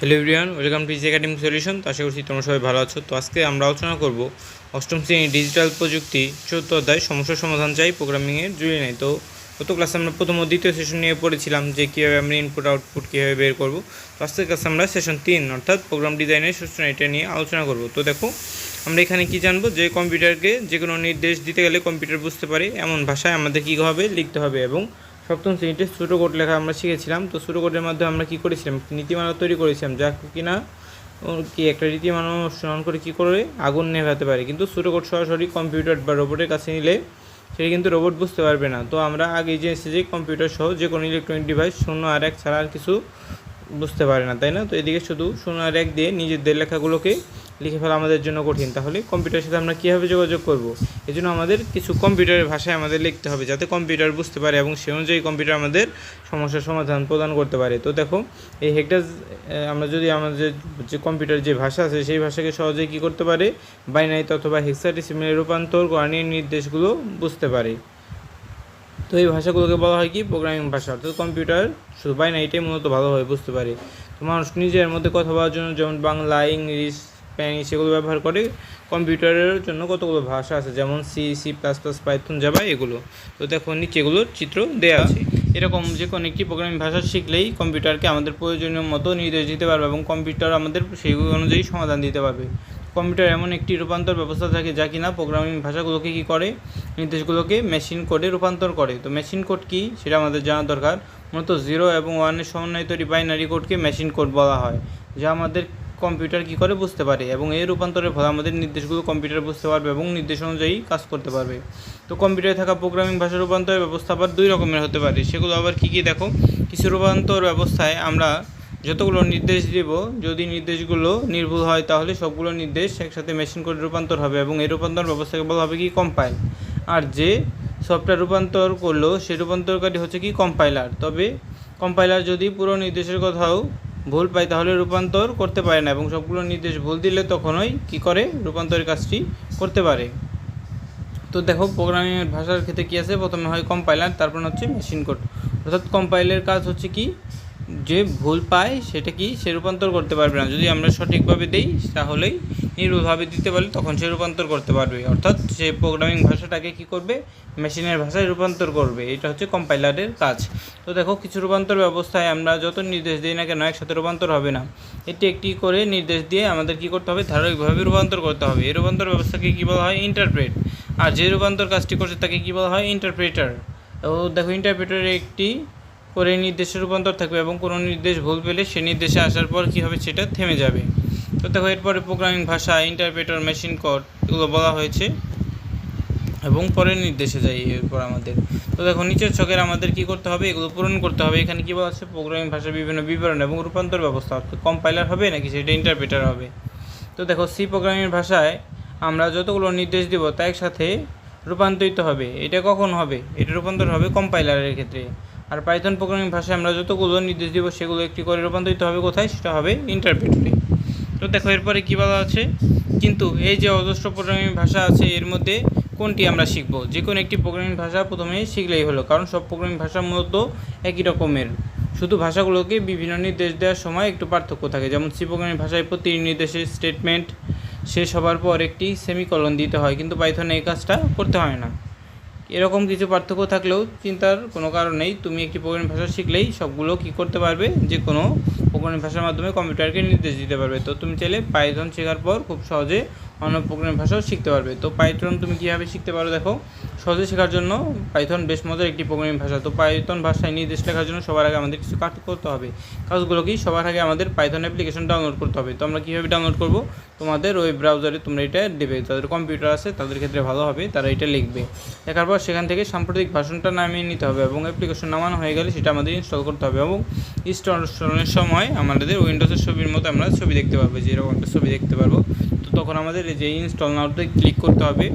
Hello everyone, welcome to easy academic solution তো আশা করছি তোমরা সবাই ভালো আছো। তো আজকে আমরা আলোচনা করব অষ্টম শ্রেণি ডিজিটাল প্রযুক্তি, চতুর্থ অধ্যায় সমস্যার সমাধান চাই প্রোগ্রামিংয়ের জুড়ে নেই। তো গত ক্লাসে আমরা প্রথম ও দ্বিতীয় সেশন নিয়ে পড়েছিলাম যে কীভাবে আমরা ইনপুট আউটপুট কীভাবে বের করব। তো আজকের ক্লাসে আমরা সেশন তিন, অর্থাৎ প্রোগ্রাম ডিজাইনের সূচনা এটা নিয়ে আলোচনা করব। তো দেখো, আমরা এখানে কি জানব? যে কম্পিউটারকে যে কোনো নির্দেশ দিতে গেলে কম্পিউটার বুঝতে পারে এমন ভাষায় আমাদের কী হবে, লিখতে হবে এবং সপ্তম শ্রেণীতে ছোটো কোড লেখা আমরা শিখেছিলাম। তো ছোটো কোডের মাধ্যমে আমরা কী করেছিলাম? নীতিমালা তৈরি করেছিলাম? যা কিনা কি একটা রীতিমালা অনুসরণ করে কী করে আগুন নেভাতে পারে। কিন্তু ছোটো কোড সরাসরি কম্পিউটার বা রোবটের কাছে নিলে সেটা কিন্তু রোবট বুঝতে পারবে না। তো আমরা আগে যে যে কম্পিউটার সহ যে কোনো ইলেকট্রনিক ডিভাইস শূন্য আর এক ছাড়া আর কিছু বুঝতে পারে না, তাই না? তো এদিকে শুধু শূন্য আর এক দিয়ে নিজেদের লেখাগুলোকে লিখে ফেলা আমাদের জন্য কঠিন। তাহলে কম্পিউটারের সাথে আমরা কীভাবে যোগাযোগ করব? এই জন্য আমাদের কিছু কম্পিউটারের ভাষায় আমাদের লিখতে হবে, যাতে কম্পিউটার বুঝতে পারে এবং সে অনুযায়ী কম্পিউটার আমাদের সমস্যার সমাধান প্রদান করতে পারে। তো দেখো, এই হেক্টার আমরা যদি আমাদের যে কম্পিউটার যে ভাষা আছে, সেই ভাষাকে সহজে কী করতে পারে? বাইনারিতে অথবা হেক্সাডেসিমেলে রূপান্তর করা নিয়ে নির্দেশগুলো বুঝতে পারে। তো এই ভাষাগুলোকে বলা হয় কি? প্রোগ্রামিং ভাষা। অর্থাৎ কম্পিউটার শুধু বাইনারিটাই মূলত ভালোভাবে বুঝতে পারে। তো মানুষ নিজের মধ্যে কথা বলার জন্য যেমন বাংলা, ইংলিশ স্প্যানিশ এগুলো ব্যবহার করে কম্পিউটারের জন্য কতগুলো ভাষা আছে? যেমন C C plus plus python java এগুলো। তো দেখো নিচে এগুলোর চিত্র দেওয়া আছে। এরকম যে কোনো একটি প্রোগ্রামিং ভাষা শিখলেই কম্পিউটারকে আমাদের প্রয়োজনীয় মতো নির্দেশ দিতে পারবে এবং কম্পিউটার আমাদের সেই অনুযায়ী সমাধান দিতে পারবে। কম্পিউটার এমন একটি রূপান্তর ব্যবস্থা থাকে যা কিনা প্রোগ্রামিং ভাষাগুলোকে কী করে? নির্দেশগুলোকে মেশিন কোডে রূপান্তর করে। তো মেশিন কোড কী? সেটা আমাদের জানা দরকার। মূলত জিরো এবং ওয়ানের সমন্বয়ে তৈরি বাইনারি কোডকে মেশিন কোড বলা হয়, যা আমাদের কম্পিউটার কী করে বুঝতে পারে? এবং এই রূপান্তরের ফলে আমাদের নির্দেশগুলো কম্পিউটার বুঝতে পারবে এবং নির্দেশ অনুযায়ী কাজ করতে পারবে। তো কম্পিউটারে থাকা প্রোগ্রামিং ভাষা রূপান্তরের ব্যবস্থা আবার দুই রকমের হতে পারে। সেগুলো আবার কী কী দেখো? কিছু রূপান্তর ব্যবস্থায় আমরা যতগুলো নির্দেশ দেব, যদি নির্দেশগুলো নির্ভুল হয় তাহলে সবগুলো নির্দেশ একসাথে মেশিন কোডে রূপান্তর হবে এবং এই রূপান্তর ব্যবস্থাকে বলা হবে কি? কম্পাইল আর যে সফটওয়্যার রূপান্তর করল, সে রূপান্তরকারী হচ্ছে কি? কম্পাইলার তবে কম্পাইলার যদি পুরো নির্দেশের কথাও ভুল পাই তাহলে রূপান্তর করতে পারে না এবং সবগুলো নির্দেশ ভুল দিলে তখনই কি করে? রূপান্তরের কাজটি করতে পারে। তো দেখো প্রোগ্রামিংয়ের ভাষার ক্ষেত্রে কী আছে? প্রথমে হয় কম্পাইলার তারপর হচ্ছে মেশিন কোড অর্থাৎ কম্পাইলের কাজ হচ্ছে কি? যে ভুল পায়, সেটা কি সে রূপান্তর করতে পারবে না। যদি আমরা সঠিকভাবে দিই, তাহলেই নির্ভুলভাবে দিতে পারলে তখন সে রূপান্তর করতে পারবে। অর্থাৎ সে প্রোগ্রামিং ভাষাটাকে কি করবে? মেশিনের ভাষায় রূপান্তর করবে। এটা হচ্ছে কম্পাইলারের কাজ। তো দেখো, কিছু রূপান্তর ব্যবস্থায় আমরা যত নির্দেশ দিই না কেন, একসাথে রূপান্তর হবে না। এটি একটি করে নির্দেশ দিয়ে আমাদের কি করতে হবে? ধারাবাহিকভাবে রূপান্তর করতে হবে। এই রূপান্তর ব্যবস্থাকে কী বলা হয়? ইন্টারপ্রেট আর যে রূপান্তর কাজটি করছে তাকে কী বলা হয়? ইন্টারপ্রেটার তো দেখো ইন্টারপ্রেটারের একটি করে নির্দেশের রূপান্তর থাকবে এবং কোনো নির্দেশ ভুল পেলে সে নির্দেশে আসার পর কী হবে? সেটা থেমে যাবে। তো দেখো, এরপরে প্রোগ্রামিং ভাষা ইন্টারপ্রেটার মেশিন কোড এগুলো বলা হয়েছে এবং পরের নির্দেশে যাই এরপর আমাদের। তো দেখো, নিচের ছকের আমাদের কি করতে হবে? এগুলো পূরণ করতে হবে। এখানে কী বলা আছে? প্রোগ্রামিং ভাষার বিভিন্ন বিবরণ এবং রূপান্তর ব্যবস্থা। অর্থাৎ কম্পাইলার হবে নাকি সেটা ইন্টারপ্রেটার হবে? তো দেখো সি প্রোগ্রামিং ভাষায় আমরা যতগুলো নির্দেশ দিব, তা একসাথে রূপান্তরিত হবে। এটা কখন হবে? এটা রূপান্তর হবে কম্পাইলারের ক্ষেত্রে। আর পাইথন প্রোগ্রামিং ভাষায় আমরা যতগুলো নির্দেশ দিব, সেগুলো একটি করে রূপান্তরিত হবে কোথায়? সেটা হবে ইন্টারপ্রেটারে তো দেখো, এরপরে কী বলা আছে? কিন্তু এই যে অজস্র প্রোগ্রামিং ভাষা আছে, এর মধ্যে কোনটি আমরা শিখব? যে কোনো একটি প্রোগ্রামিং ভাষা প্রথমে শিখলেই হলো, কারণ সব প্রোগ্রামিং ভাষা মূলত একই রকমের। শুধু ভাষাগুলোকে বিভিন্ন নির্দেশ দেওয়ার সময় একটু পার্থক্য থাকে। যেমন, সি প্রোগ্রামিং ভাষায় প্রতি নির্দেশের স্টেটমেন্ট শেষ হবার পর একটি সেমিকলন দিতে হয়, কিন্তু পাইথনে এই কাজটা করতে হয় না। এরকম কিছু পার্থক্য থাকলেও চিন্তার কোনো কারণ নেই। তুমি একটি প্রোগ্রামিং ভাষা শিখলেই সবগুলো কী করতে পারবে? যে কোনো প্রোগ্রামিং ভাষার মাধ্যমে কম্পিউটারকে নির্দেশ দিতে পারবে। তো তুমি চাইলে পাইথন শেখার পর খুব সহজে অন্য প্রোগ্রামিং ভাষাও শিখতে পারবে। তো পাইথন তুমি কীভাবে শিখতে পারো দেখো? সহজে শেখার জন্য পাইথন বেশ মজার একটি প্রোগ্রামিং ভাষা। তো পাইথন ভাষায় নির্দেশ লেখার জন্য সবার আগে আমাদের কিছু কাজ করতে হবে। কাজগুলো কি সবার আগে আমাদের পাইথন অ্যাপ্লিকেশন ডাউনলোড করতে হবে। তো আমরা কীভাবে ডাউনলোড করব? তোমাদের ওয়েব ব্রাউজারে তোমরা এটা দেবে। যাদের কম্পিউটার আছে, তাদের ক্ষেত্রে ভালো হবে, তারা এটা লিখবে। লেখার পর সেখান থেকে সাম্প্রতিক ভাষণটা নামিয়ে নিতে হবে এবং অ্যাপ্লিকেশন নামানো হয়ে গেলে সেটা আমাদের ইনস্টল করতে হবে এবং ইনস্টলের সময় আমাদের উইন্ডোজের ছবির মতো আমরা ছবি দেখতে পাবো যে এরকম একটা ছবি দেখতে পারব। তো তখন আমাদের এই যে ইনস্টল নাওতে ক্লিক করতে হবে।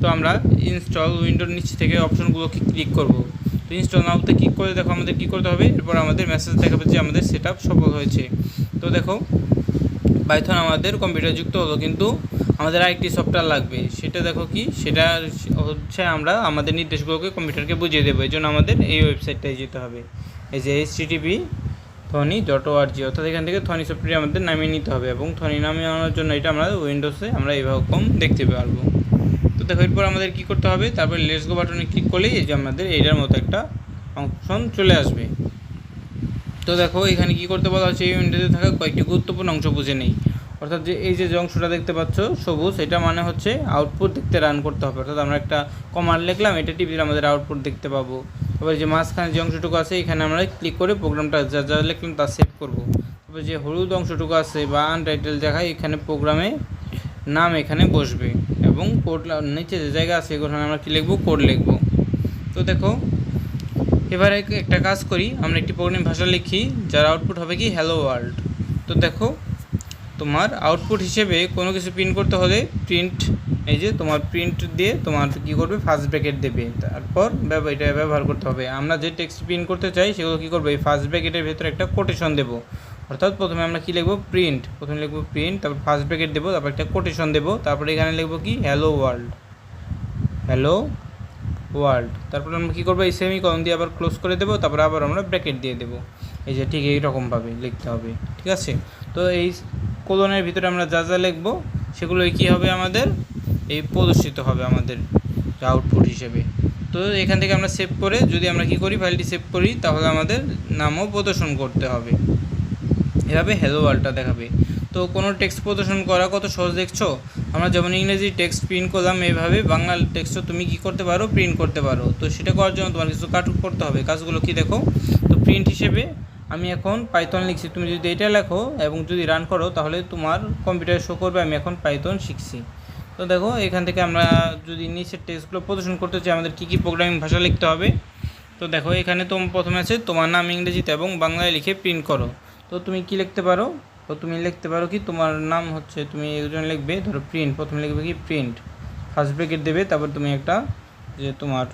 তো আমরা ইনস্টল উইন্ডোর নিচ থেকে অপশনগুলোকে ক্লিক করব। তো ইনস্টল নাওতে ক্লিক করে দেখো আমাদের কী করতে হবে? এরপর আমাদের মেসেজ দেখাবে যে আমাদের সেট সফল হয়েছে। তো দেখো পাইথন আমাদের কম্পিউটার যুক্ত হলো, কিন্তু আমাদের আরেকটি সফটওয়্যার লাগবে। সেটা দেখো কি? সেটা হচ্ছে আমরা আমাদের নির্দেশগুলোকে কম্পিউটারকে বুঝিয়ে দেবো। এই জন্য আমাদের এই ওয়েবসাইটটায় যেতে হবে। এই যে এইচ টিভি থনি ডট ওআরজি অর্থাৎ এখান থেকে থনি সফটওয়্যার আমাদের নামিয়ে নিতে হবে এবং থনি নামিয়ে আনার জন্য এটা আমরা উইন্ডোজে আমরা এইরকম দেখতে পারব। দেখো এরপর আমাদের কী করতে হবে? তারপরে লেটস গো বাটনে ক্লিক করলেই এই যে আমাদের এইটার মতো একটা অপশন চলে আসবে। তো দেখো, এখানে কি করতে বলা হচ্ছে? এই উইন্ডোতে থাকা কয়েকটি গুরুত্বপূর্ণ অংশ বুঝে নেই। অর্থাৎ যে এই যে অংশটা দেখতে পাচ্ছ, সবুজ, এটা মানে হচ্ছে আউটপুট দেখতে রান করতে হবে। অর্থাৎ আমরা একটা কমান্ড লিখলাম, এটা দিলে আমাদের আউটপুট দেখতে পাবো। তারপরে যে মাঝখানে যে অংশটুকু আছে, এখানে আমরা ক্লিক করে প্রোগ্রামটা যা যা লিখলাম তা সেভ করব। তারপরে যে হলুদ অংশটুকু আছে বা আনটাইটেল দেখায়, এখানে প্রোগ্রামে নাম এখানে বসবে। এবং কোড নিচে যে জায়গা আছে এখানে আমরা কী লিখব? কোড লিখব। তো দেখো, এবারে একটা কাজ করি, আমরা একটি প্রোগ্রামিং ভাষা লিখি, যার আউটপুট হবে কি? হ্যালো ওয়ার্ল্ড তো দেখো, তোমার আউটপুট হিসেবে কোনো কিছু প্রিন্ট করতে হলে প্রিন্ট এই যে তোমার প্রিন্ট দিয়ে তোমার কী করবে? ফার্স্ট ব্র্যাকেট দেবে। তারপর এটা ব্যবহার করতে হবে। আমরা যে টেক্সট প্রিন্ট করতে চাই, সেগুলো কী করব? এই ফার্স্ট ব্র্যাকেটের ভেতরে একটা কোটেশন দেবো। অর্থাৎ প্রথমে আমরা কী লিখব? প্রিন্ট প্রথমে লিখব প্রিন্ট তারপর ফার্স্ট ব্র্যাকেট দেবো, তারপর একটা কোটেশন দেবো, তারপরে এখানে লিখব কি? হ্যালো ওয়ার্ল্ড হ্যালো ওয়ার্ল্ড তারপর আমরা কী করব? এই সেমি কলম দিয়ে আবার ক্লোজ করে দেবো, তারপর আবার আমরা ব্র্যাকেট দিয়ে দেবো। এই যে ঠিক এইরকমভাবে লিখতে হবে, ঠিক আছে? তো এই কোলনের ভিতরে আমরা যা যা লিখব, সেগুলোই কী হবে আমাদের? এই প্রদর্শিত হবে আমাদের আউটপুট হিসেবে। তো এখান থেকে আমরা সেভ করে, যদি আমরা কি করি ফাইলটি সেভ করি, তাহলে আমাদের নামও প্রদর্শন করতে হবে। এভাবে হ্যালো ওয়ার্ল্ডটা দেখাবে। তো কোনো টেক্সট প্রদর্শন করা কত সহজ দেখছ? আমরা যেমন ইংরেজি টেক্সট প্রিন্ট করলাম, এভাবে বাংলা টেক্সটও তুমি কি করতে পারো? প্রিন্ট করতে পারো। তো সেটা করার জন্য তোমার কিছু কাট করতে হবে। কাজগুলো কি দেখো? তো প্রিন্ট হিসেবে আমি এখন পাইথন লিখছি। তুমি যদি এটা লেখো এবং যদি রান করো, তাহলে তোমার কম্পিউটারে শো করবে। আমি এখন পাইথন শিখছি। তো দেখো, এখান থেকে আমরা যদি নিচের টেক্সটগুলো প্রদর্শন করতে চাই, আমাদের কী কী প্রোগ্রামিং ভাষা লিখতে হবে? তো দেখো, এখানে তো প্রথমে আছে তোমার নাম ইংরেজিতে এবং বাংলায় লিখে প্রিন্ট করো। তো তুমি কি লিখতে পারো? তো তুমি লিখতে পারো কি তোমার নাম হচ্ছে, তুমি একজন লিখবে, ধরো প্রিন্ট প্রথমে লিখবে কি প্রিন্ট ফার্স্ট ব্রেকেট দেবে, তারপর তুমি একটা যে তোমার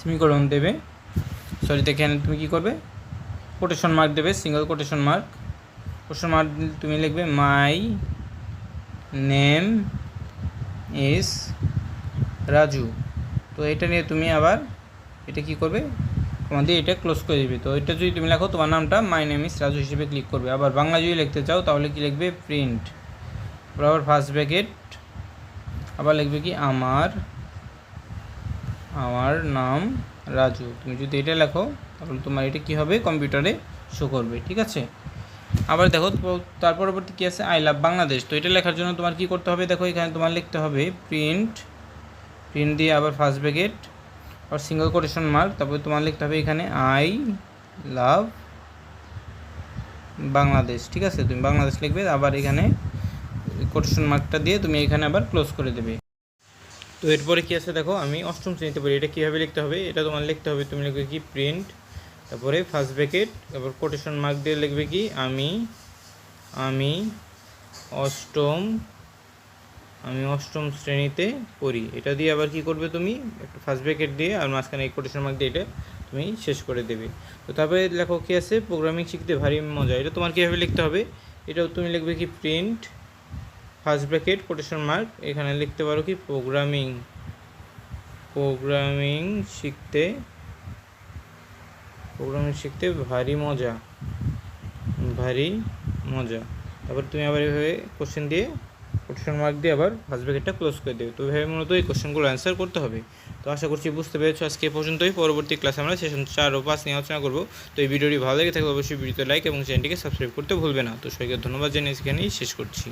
সেমিকোলন দেবে। সরি এখানে তুমি কি করবে? কোটেশন মার্ক দেবে single quotation mark quotation mark তুমি লিখবে মাই নেম ইজ রাজু তো এটা নিয়ে তুমি আবার এটা কি করবে? তোমাদের এটা ক্লোজ করে দিবে। তো এটা যদি তুমি লেখো, তোমার নামটা মাই নেম ইস রাজু হিসেবে ক্লিক করবে। আবার বাংলা যদি লিখতে চাও, তাহলে কি লিখবে? প্রিন্ট আবার ফার্স্ট ব্র্যাকেট আবার লিখবে কি? আমার আমার নাম রাজু। তুমি যদি এটা লেখো, তাহলে তোমার এটা কি হবে? কম্পিউটারে শো করবে, ঠিক আছে? আবার দেখো তার পরবর্তী কী আছে? আই লাভ বাংলাদেশ তো এটা লেখার জন্য তোমার কি করতে হবে? দেখো, এখানে তোমার লিখতে হবে প্রিন্ট প্রিন্ট দিয়ে আবার ফার্স্ট ব্র্যাকেট আর সিঙ্গেল কোটেশন মার্ক তারপরে তোমার লিখতে হবে এখানে আই লাভ বাংলাদেশ ঠিক আছে? তুমি বাংলাদেশ লিখবে, আবার এখানে কোটেশন মার্কটা দিয়ে তুমি এখানে আবার ক্লোজ করে দেবে। তো এরপরে কি আছে দেখো, আমি অষ্টম শ্রেণীতে পড়ি, এটা কীভাবে লিখতে হবে? এটা তোমার লিখতে হবে, তুমি লিখবে কি প্রিন্ট তারপরে ফার্স্ট ব্র্যাকেট তারপর কোটেশন মার্ক দিয়ে লিখবে কি, আমি আমি অষ্টম আমি অষ্টম শ্রেণীতে পড়ি। এটা দিয়ে আবার কি করবে তুমি? একটা ফার্স্ট ব্র্যাকেট দিয়ে আর মাঝখানে এই কোটেশন মার্ক দিয়ে এটা তুমি শেষ করে দেবে। তো তারপরে লেখো কি আছে? প্রোগ্রামিং শিখতে ভারী মজা। এটা তোমার কীভাবে লিখতে হবে? এটাও তুমি লিখবে কি print first bracket quotation mark এখানে লিখতে পারো কি প্রোগ্রামিং প্রোগ্রামিং শিখতে প্রোগ্রামিং শিখতে ভারী মজা। ভারী মজা। তারপর তুমি আবার এভাবে কোশ্চেন দিয়ে কোশ্চেন মার্ক দিয়ে আবার ফার্স্ট ব্র্যাকেটটা ক্লোজ করে দেবে। তো এভাবে মূলত এই কোশ্চেনগুলো অ্যান্সার করতে হবে। তো আশা করছি বুঝতে পেরেছ আজকে পর্যন্তই। পরবর্তী ক্লাসে আমরা সেশন চার ও পাঁচ নিয়ে আলোচনা করব। তো এই ভিডিওটি ভালো লেগে থাকলে অবশ্যই ভিডিওতে লাইক এবং চ্যানেলটিকে সাবস্ক্রাইব করতে ভুলবে না। তো সবাইকে ধন্যবাদ জানিয়ে এখানেই শেষ করছি।